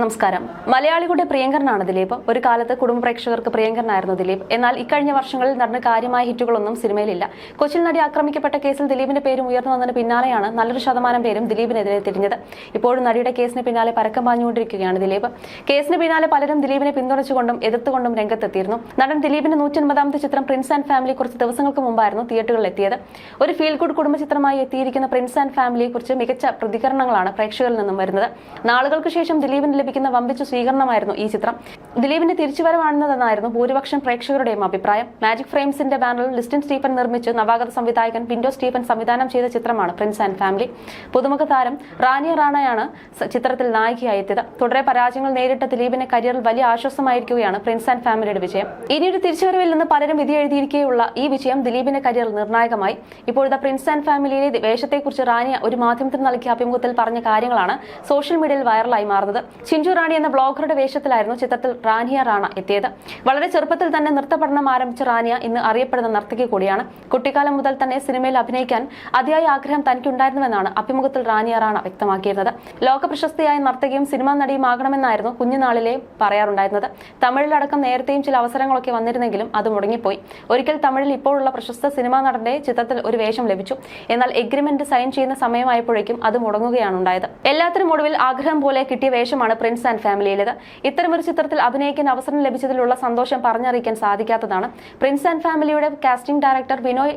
നമസ്കാരം. മലയാളികളുടെ പ്രിയങ്കരനാണ് ദിലീപ്. ഒരു കാലത്ത് കുടുംബ പ്രേക്ഷകർക്ക് പ്രിയങ്കരനായിരുന്നു ദിലീപ്. എന്നാൽ ഇക്കഴിഞ്ഞ വർഷങ്ങളിൽ നടന്ന കാര്യമായ ഹിറ്റുകളൊന്നും സിനിമയിലില്ല. കൊച്ചിയിൽ നടി ആക്രമിക്കപ്പെട്ട കേസിൽ ദിലീപിന്റെ പേരും ഉയർന്നു വന്നതിന് പിന്നാലെയാണ് നല്ലൊരു ശതമാനം പേരും ദിലീപിനെതിരെ തിരിഞ്ഞത്. ഇപ്പോഴും നടിയുടെ കേസിന് പിന്നാലെ പരക്കം പാഞ്ഞുകൊണ്ടിരിക്കുകയാണ് ദിലീപ്. കേസിന് പിന്നാലെ പലരും ദിലീപിനെ പിന്തുണച്ചുകൊണ്ടും എതിർത്തുകൊണ്ടും രംഗത്തെത്തിയിരുന്നു. നടൻ ദിലീപിന്റെ നൂറ്റൻപതാമത്തെ ചിത്രം പ്രിൻസ് ആൻഡ് ഫാമിലി കുറച്ച് ദിവസങ്ങൾക്ക് മുമ്പായിരുന്നു തിയേറ്ററുകളിൽ എത്തിയത് ഒരു ഫീൽ ഗുഡ് കുടുംബ ചിത്രമായി എത്തിയിരിക്കുന്ന പ്രിൻസ് ആൻഡ് ഫാമിലിയെ കുറിച്ച് മികച്ച പ്രതികരണങ്ങളാണ് പ്രേക്ഷകരിൽ നിന്നും വരുന്നത്. നാളുകൾക്ക് ശേഷം ദിലീപിന് ലഭിക്കുന്ന വമ്പിച്ച സ്വീകരണമായിരുന്നു ഈ ചിത്രം. ദിലീപിന്റെ തിരിച്ചുവരവാണെന്നതെന്നായിരുന്നു ഭൂരിപക്ഷം പ്രേക്ഷകരുടെയും അഭിപ്രായം. മാജിക് ഫ്രെയിംസിന്റെ ബാനറിൽ ലിസ്റ്റിൻ സ്റ്റീഫൻ നിർമ്മിച്ച് നവാഗത സംവിധായകൻ പിൻഡോ സ്റ്റീഫൻ സംവിധാനം ചെയ്ത ചിത്രമാണ് പ്രിൻസ് ആൻഡ് ഫാമിലി പുതുമുഖ താരം റാനിയ റാണയാണ് ചിത്രത്തിൽ നായികയായി എത്തിയത് തുടരെ പരാജയങ്ങൾ നേരിട്ട ദിലീപിന്റെ കരിയറിൽ വലിയ ആശ്വാസമായിരിക്കുകയാണ് പ്രിൻസ് ആൻഡ് ഫാമിലിയുടെ വിജയം. ഇനിയൊരു തിരിച്ചുവരവിൽ നിന്ന് പലരും വിധി എഴുതിയിരിക്കെയുള്ള ഈ വിജയം ദിലീപിന്റെ കരിയറിൽ നിർണായകമായി. ഇപ്പോഴത്തെ പ്രിൻസ് ആൻഡ് ഫാമിലിയിലെ വേഷത്തെക്കുറിച്ച് റാനിയ ഒരു മാധ്യമത്തിന് നൽകിയ അഭിമുഖത്തിൽ പറഞ്ഞ കാര്യങ്ങളാണ് സോഷ്യൽ മീഡിയയിൽ വൈറലായി മാറുന്നത്. ചിഞ്ചു റാണി എന്ന ബ്ലോഗറുടെ വേഷത്തിലായിരുന്നു ചിത്രത്തിൽ റാനിയ റാണ എത്തിയത്. വളരെ ചെറുപ്പത്തിൽ തന്നെ നൃത്ത പഠനം ആരംഭിച്ച റാനിയ ഇന്ന് അറിയപ്പെടുന്ന നർത്തകി കൂടിയാണ്. കുട്ടിക്കാലം മുതൽ തന്നെ സിനിമയിൽ അഭിനയിക്കാൻ അതിയായ ആഗ്രഹം തനിക്കുണ്ടായിരുന്നുവെന്നാണ് അഭിമുഖത്തിൽ റാനിയ റാണ വ്യക്തമാക്കിയിരുന്നത്. ലോക പ്രശസ്തിയായ നർത്തകിയും സിനിമാ നടിയും ആകണമെന്നായിരുന്നു കുഞ്ഞുനാളിലെ പറയാറുണ്ടായിരുന്നത്. തമിഴിലടക്കം നേരത്തെയും ചില അവസരങ്ങളൊക്കെ വന്നിരുന്നെങ്കിലും അത് മുടങ്ങിപ്പോയി. ഒരിക്കൽ തമിഴിൽ ഇപ്പോഴുള്ള പ്രശസ്ത സിനിമാ നടന്റെ ചിത്രത്തിൽ ഒരു വേഷം ലഭിച്ചു. എന്നാൽ എഗ്രിമെന്റ് സൈൻ ചെയ്യുന്ന സമയമായപ്പോഴേക്കും അത് മുടങ്ങുകയാണ് ഉണ്ടായത് എല്ലാത്തിനും ഒടുവിൽ ആഗ്രഹം പോലെ കിട്ടിയ വേഷമാണ് പ്രിൻസ് ആൻഡ് ഫാമിലിയിലേത് ഇത്തരമൊരു ചിത്രത്തിൽ അഭിനയിക്കാൻ അവസരം ലഭിച്ചതിലുള്ള സന്തോഷം പറഞ്ഞറിയിക്കാൻ സാധിക്കാത്തതാണ്. പ്രിൻസ് ആൻഡ് ഫാമിലിയുടെ കാസ്റ്റിംഗ് ഡയറക്ടർ വിനോയ്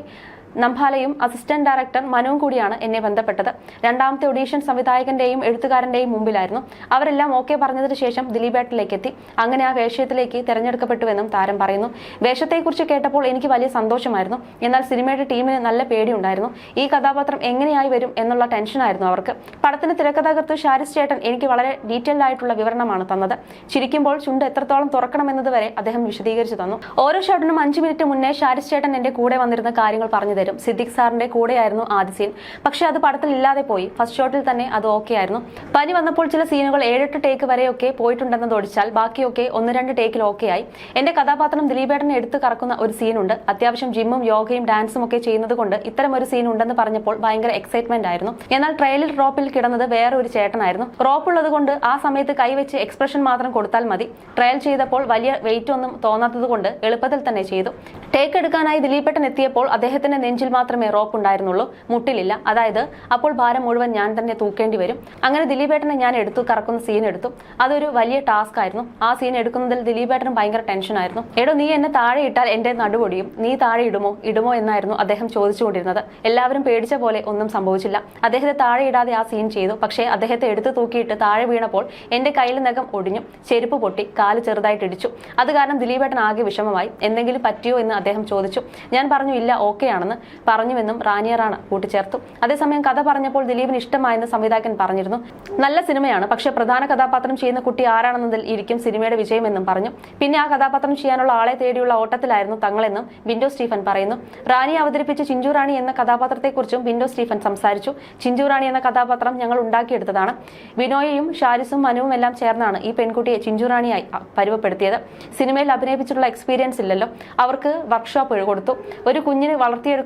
നംഭാലയും അസിസ്റ്റന്റ് ഡയറക്ടർ മനുവും കൂടിയാണ് എന്നെ ബന്ധപ്പെട്ടത്. രണ്ടാമത്തെ ഒഡീഷൻ സംവിധായകന്റെയും എഴുത്തുകാരന്റെയും മുമ്പിലായിരുന്നു. അവരെല്ലാം ഓക്കെ പറഞ്ഞതിന് ശേഷം ദിലീപേട്ടിലേക്ക് എത്തി അങ്ങനെ ആ വേഷത്തിലേക്ക് തെരഞ്ഞെടുക്കപ്പെട്ടുവെന്നും താരം പറയുന്നു. വേഷത്തെക്കുറിച്ച് കേട്ടപ്പോൾ എനിക്ക് വലിയ സന്തോഷമായിരുന്നു. എന്നാൽ സിനിമയുടെ ടീമിന് നല്ല പേടിയുണ്ടായിരുന്നു. ഈ കഥാപാത്രം എങ്ങനെയായി വരും എന്നുള്ള ടെൻഷനായിരുന്നു അവർക്ക്. പടത്തിന് തിരക്കഥാകൃത്ത് ഷാരിസ് ചേട്ടൻ എനിക്ക് വളരെ ഡീറ്റെയിൽഡ് ആയിട്ടുള്ള വിവരണമാണ് തന്നത്. ചിരിക്കുമ്പോൾ ചുണ്ട് എത്രത്തോളം തുറക്കണമെന്നത് വരെ അദ്ദേഹം വിശദീകരിച്ചു തന്നു. ഓരോ ഷോട്ടിനും അഞ്ച് മിനിറ്റ് മുന്നേ ഷാരിസ് ചേട്ടൻ എന്റെ കൂടെ വന്നിരുന്ന കാര്യങ്ങൾ പറഞ്ഞു തരും സിദ്ദിഖ് സാറിന്റെ കൂടെയായിരുന്നു ആദ്യ സീൻ. പക്ഷേ അത് പടത്തിൽ ഇല്ലാതെ പോയി. ഫസ്റ്റ് ഷോട്ടിൽ തന്നെ അത് ഓക്കെ ആയിരുന്നു. പനി വന്നപ്പോൾ ചില സീനുകൾ ഏഴെട്ട് ടേക്ക് വരെയൊക്കെ പോയിട്ടുണ്ടെന്നത് ഒഴിച്ചാൽ ബാക്കിയൊക്കെ ഒന്ന് രണ്ട് ടേക്കിൽ ഓക്കെ ആയി. എന്റെ കഥാപാത്രം ദിലീപേട്ടനെ എടുത്തു കറക്കുന്ന ഒരു സീനുണ്ട്. അത്യാവശ്യം ജിമ്മും യോഗയും ഡാൻസും ഒക്കെ ചെയ്യുന്നത് കൊണ്ട് ഇത്തരം ഒരു സീൻ ഉണ്ടെന്ന് പറഞ്ഞപ്പോൾ ഭയങ്കര എക്സൈറ്റ്മെന്റ് ആയിരുന്നു. എന്നാൽ ട്രെയിലിൽ റോപ്പിൽ കിടന്നത് വേറെ ഒരു ചേട്ടനായിരുന്നു. റോപ്പ് ഉള്ളത് കൊണ്ട് ആ സമയത്ത് കൈവച്ച് എക്സ്പ്രഷൻ മാത്രം കൊടുത്താൽ മതി. ട്രയൽ ചെയ്തപ്പോൾ വലിയ വെയിറ്റ് ഒന്നും തോന്നാത്തത് കൊണ്ട് എളുപ്പത്തിൽ തന്നെ ചെയ്തു. ടേക്ക് എടുക്കാനായി ദിലീപേട്ടൻ എത്തിയപ്പോൾ അദ്ദേഹത്തിന്റെ നെഞ്ചിൽ മാത്രമേ റോപ്പ് ഉണ്ടായിരുന്നുള്ളൂ. മുട്ടിലില്ല. അതായത് അപ്പോൾ ഭാരം മുഴുവൻ ഞാൻ തന്നെ തൂക്കേണ്ടി വരും. അങ്ങനെ ദിലീപേട്ടനെ ഞാൻ എടുത്തു കറക്കുന്ന സീൻ എടുത്തു. അതൊരു വലിയ ടാസ്ക് ആയിരുന്നു. ആ സീൻ എടുക്കുന്നതിൽ ദിലീപേട്ടനും ഭയങ്കര ടെൻഷൻ ആയിരുന്നു. എടോ നീ എന്നെ താഴെ ഇട്ടാൽ എന്റെ നടുപൊടിയും നീ താഴെ ഇടുമോ? ഇടുമോ എന്നായിരുന്നു അദ്ദേഹം ചോദിച്ചുകൊണ്ടിരുന്നത്. എല്ലാവരും പേടിച്ച പോലെ ഒന്നും സംഭവിച്ചില്ല. അദ്ദേഹത്തെ താഴെ ഇടാതെ ആ സീൻ ചെയ്തു. പക്ഷേ അദ്ദേഹത്തെ എടുത്തു തൂക്കിയിട്ട് താഴെ വീണപ്പോൾ എന്റെ കയ്യിൽ നഖം ഒടിഞ്ഞു. ചെരുപ്പ് പൊട്ടി കാൽ ചെറുതായിട്ട് ഇടിച്ചു. അത് കാരണം ദിലീപേട്ടൻ ആകെ വിഷമമായി. എന്തെങ്കിലും പറ്റിയോ എന്ന് അദ്ദേഹം ചോദിച്ചു. ഞാൻ പറഞ്ഞു ഇല്ല ഓക്കെ ആണെന്ന്. പറഞ്ഞുവെന്നും റാനിയറാണ് കൂട്ടിച്ചേർത്തു. അതേസമയം കഥ പറഞ്ഞപ്പോൾ ദിലീപിന് ഇഷ്ടമായെന്ന് സംവിധായകൻ പറഞ്ഞിരുന്നു. നല്ല സിനിമയാണ് പക്ഷെ പ്രധാന കഥാപാത്രം ചെയ്യുന്ന കുട്ടി ആരാണെന്നതിൽ ഇരിക്കും സിനിമയുടെ വിജയമെന്നും പറഞ്ഞു. പിന്നെ ആ കഥാപാത്രം ചെയ്യാനുള്ള ആളെ തേടിയുള്ള ഓട്ടത്തിലായിരുന്നു തങ്ങളെന്നും വിൻഡോ സ്റ്റീഫൻ പറയുന്നു. റാണി അവതരിപ്പിച്ച ചിഞ്ചു റാണി എന്ന കഥാപാത്രത്തെക്കുറിച്ചും വിൻഡോ സ്റ്റീഫൻ സംസാരിച്ചു. ചിഞ്ചു റാണി എന്ന കഥാപാത്രം ഞങ്ങൾ ഉണ്ടാക്കിയെടുത്തതാണ്. വിനോയയും ഷാരിസും മനുവും എല്ലാം ചേർന്നാണ് ഈ പെൺകുട്ടിയെ ചിഞ്ചു റാണിയായി പരുവപ്പെടുത്തിയത് സിനിമയിൽ അഭിനയിപ്പിച്ചിട്ടുള്ള എക്സ്പീരിയൻസ് ഇല്ലല്ലോ. അവർക്ക് വർക്ക്ഷോപ്പ് കൊടുത്തു. ഒരു കുഞ്ഞിനെ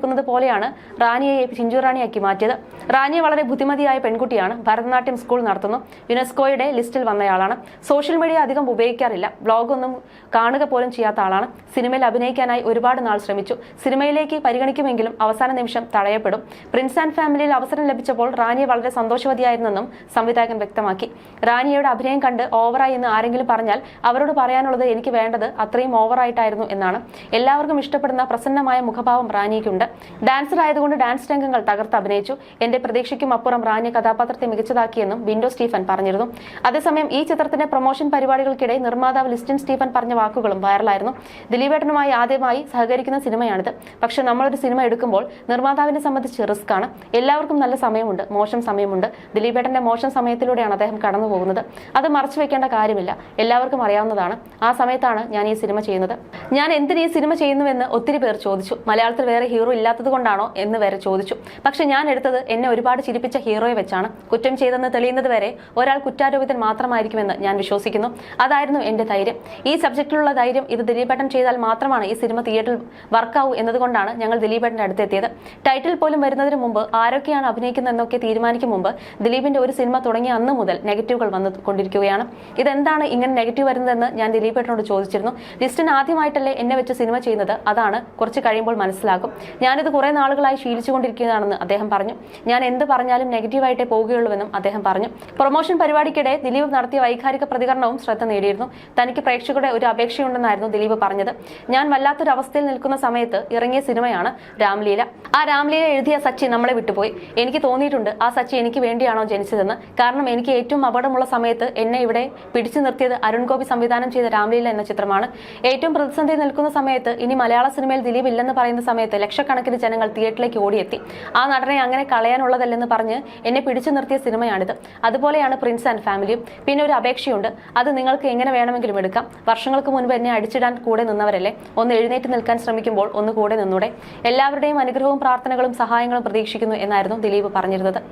വളർത്തിയെടുക്കുന്നത് പോലെയാണ് റാനിയെ ചിഞ്ചു റാണിയാക്കി മാറ്റിയത്. റാനിയെ വളരെ ബുദ്ധിമതിയായ പെൺകുട്ടിയാണ് ഭരതനാട്യം സ്കൂൾ നടത്തുന്നു. യുനെസ്കോയുടെ ലിസ്റ്റിൽ വന്നയാളാണ്. സോഷ്യൽ മീഡിയ അധികം ഉപയോഗിക്കാറില്ല. ബ്ലോഗൊന്നും കാണുക പോലും ചെയ്യാത്ത ആളാണ്. സിനിമയിൽ അഭിനയിക്കാനായി ഒരുപാട് നാൾ ശ്രമിച്ചു. സിനിമയിലേക്ക് പരിഗണിക്കുമെങ്കിലും അവസാന നിമിഷം തടയപ്പെടും. പ്രിൻസ് ആൻഡ് ഫാമിലിയിൽ അവസരം ലഭിച്ചപ്പോൾ റാനിയെ വളരെ സന്തോഷവതിയായിരുന്നെന്നും സംവിധായകൻ വ്യക്തമാക്കി. റാനിയയുടെ അഭിനയം കണ്ട് ഓവറായി എന്ന് ആരെങ്കിലും പറഞ്ഞാൽ അവരോട് പറയാനുള്ളത് എനിക്ക് വേണ്ടത് അത്രയും ഓവറായിട്ടായിരുന്നു എന്നാണ്. എല്ലാവർക്കും ഇഷ്ടപ്പെടുന്ന പ്രസന്നമായ മുഖഭാവം റാണിക്കുണ്ട്. ഡാൻസർ ആയതുകൊണ്ട് ഡാൻസ് രംഗങ്ങൾ തകർത്ത് അഭിനയിച്ചു. എന്റെ പ്രതീക്ഷയ്ക്കും അപ്പുറം റാണി കഥാപാത്രത്തെ മികച്ചതാക്കിയെന്നും വിൻഡോ സ്റ്റീഫൻ പറഞ്ഞിരുന്നു. അതേസമയം ഈ ചിത്രത്തിന്റെ പ്രൊമോഷൻ പരിപാടികൾക്കിടെ നിർമ്മാതാവ് ലിസ്റ്റിൻ സ്റ്റീഫൻ പറഞ്ഞ വാക്കുകളും വൈറലായിരുന്നു. ദിലീപേട്ടനുമായി ആദ്യമായി സഹകരിക്കുന്ന സിനിമയാണിത്. പക്ഷെ നമ്മളൊരു സിനിമ എടുക്കുമ്പോൾ നിർമ്മാതാവിനെ സംബന്ധിച്ച് റിസ്ക് ആണ്. എല്ലാവർക്കും നല്ല സമയമുണ്ട് മോശം സമയമുണ്ട്. ദിലീപേട്ടന്റെ മോശം സമയത്തിലൂടെയാണ് അദ്ദേഹം കടന്നു പോകുന്നത്. അത് മറച്ചു വെക്കേണ്ട കാര്യമില്ല. എല്ലാവർക്കും അറിയാവുന്നതാണ്. ആ സമയത്താണ് ഞാൻ ഈ സിനിമ ചെയ്യുന്നത്. ഞാൻ എന്തിന് ഈ സിനിമ ചെയ്യുന്നുവെന്ന് ഒത്തിരി പേർ ചോദിച്ചു. മലയാളത്തിൽ വേറെ ഹീറോ ഇല്ലാത്തത് കൊണ്ടാണോ എന്ന് വരെ ചോദിച്ചു. പക്ഷെ ഞാൻ എടുത്തത് എന്നെ ഒരുപാട് ചിരിപ്പിച്ച ഹീറോയെ വെച്ചാണ്. കുറ്റം ചെയ്തെന്ന് തെളിയുന്നത് വരെ ഒരാൾ കുറ്റാരോപിതൻ മാത്രമായിരിക്കുമെന്ന് ഞാൻ വിശ്വസിക്കുന്നു. അതായിരുന്നു എന്റെ ധൈര്യം. ഈ സബ്ജക്റ്റിലുള്ള ധൈര്യം ഇത് ദിലീപേട്ടൻ ചെയ്താൽ മാത്രമാണ് ഈ സിനിമ തിയേറ്ററിൽ വർക്കാവൂ എന്നതുകൊണ്ടാണ് ഞങ്ങൾ ദിലീപേട്ടന്റെ അടുത്തെത്തിയത്. ടൈറ്റിൽ പോലും വരുന്നതിന് മുമ്പ് ആരൊക്കെയാണ് അഭിനയിക്കുന്നതെന്നൊക്കെ തീരുമാനിക്കും മുമ്പ് ദിലീപിന്റെ ഒരു സിനിമ തുടങ്ങിയ അന്ന് മുതൽ നെഗറ്റീവുകൾ വന്നു കൊണ്ടിരിക്കുകയാണ്. ഇതെന്താണ് ഇങ്ങനെ നെഗറ്റീവ് വരുന്നതെന്ന് ഞാൻ ദിലീപേട്ടനോട് ചോദിച്ചിരുന്നു. ലിസ്റ്റിന് ആദ്യമായിട്ടല്ലേ എന്നെ വെച്ച് സിനിമ ചെയ്യുന്നത്? അതാണ് കുറച്ച് കഴിയുമ്പോൾ മനസ്സിലാകും. ഞാനിത് കുറേ നാളുകളായി ശീലിച്ചുകൊണ്ടിരിക്കുന്നതാണെന്ന് അദ്ദേഹം പറഞ്ഞു. ഞാൻ എന്ത് പറഞ്ഞാലും നെഗറ്റീവായിട്ടേ പോവുകയുള്ളൂവെന്നും അദ്ദേഹം പറഞ്ഞു. പ്രൊമോഷൻ പരിപാടിക്കിടെ ദിലീപ് നടത്തിയ വൈകാരിക പ്രതികരണവും ശ്രദ്ധ നേടിയിരുന്നു. തനിക്ക് പ്രേക്ഷകരുടെ ഒരു അപേക്ഷയുണ്ടെന്നായിരുന്നു ദിലീപ് പറഞ്ഞത്. ഞാൻ വല്ലാത്തൊരു അവസ്ഥയിൽ നിൽക്കുന്ന സമയത്ത് ഇറങ്ങിയ സിനിമയാണ് രാംലീല. ആ രാംലീല എഴുതിയ സച്ചി നമ്മളെ വിട്ടുപോയി. എനിക്ക് തോന്നിയിട്ടുണ്ട് ആ സച്ചി എനിക്ക് വേണ്ടിയാണോ ജനിച്ചതെന്ന്. കാരണം എനിക്ക് ഏറ്റവും അപകടമുള്ള സമയത്ത് എന്നെ ഇവിടെ പിടിച്ചു നിർത്തിയത് അരുൺ ഗോപി സംവിധാനം ചെയ്ത രാംലീല എന്ന ചിത്രമാണ്. ഏറ്റവും പ്രതിസന്ധി നിൽക്കുന്ന സമയത്ത് ഇനി മലയാള സിനിമയിൽ ദിലീപ് ഇല്ലെന്ന് പറയുന്ന സമയത്ത് ലക്ഷക്കണക്കിന് ജനങ്ങൾ തിയേറ്ററിലേക്ക് ഓടിയെത്തി. ആ നടനെ അങ്ങനെ കളയാനുള്ളതല്ലെന്ന് പറഞ്ഞ് എന്നെ പിടിച്ചു നിർത്തിയ സിനിമയാണിത്. അതുപോലെയാണ് പ്രിൻസ് ആൻഡ് ഫാമിലിയും. പിന്നെ ഒരു അപേക്ഷയുണ്ട്. അത് നിങ്ങൾക്ക് എങ്ങനെ വേണമെങ്കിലും എടുക്കാം. വർഷങ്ങൾക്ക് മുൻപ് എന്നെ അടിച്ചിടാൻ കൂടെ നിന്നവരല്ലേ? ഒന്ന് എഴുന്നേറ്റ് നിൽക്കാൻ ശ്രമിക്കുമ്പോൾ ഒന്ന് കൂടെ നിന്നൂടെ. എല്ലാവരുടെയും അനുഗ്രഹവും പ്രാർത്ഥനകളും സഹായങ്ങളും പ്രതീക്ഷിക്കുന്നു എന്നായിരുന്നു ദിലീപ് പറഞ്ഞിരുന്നത്.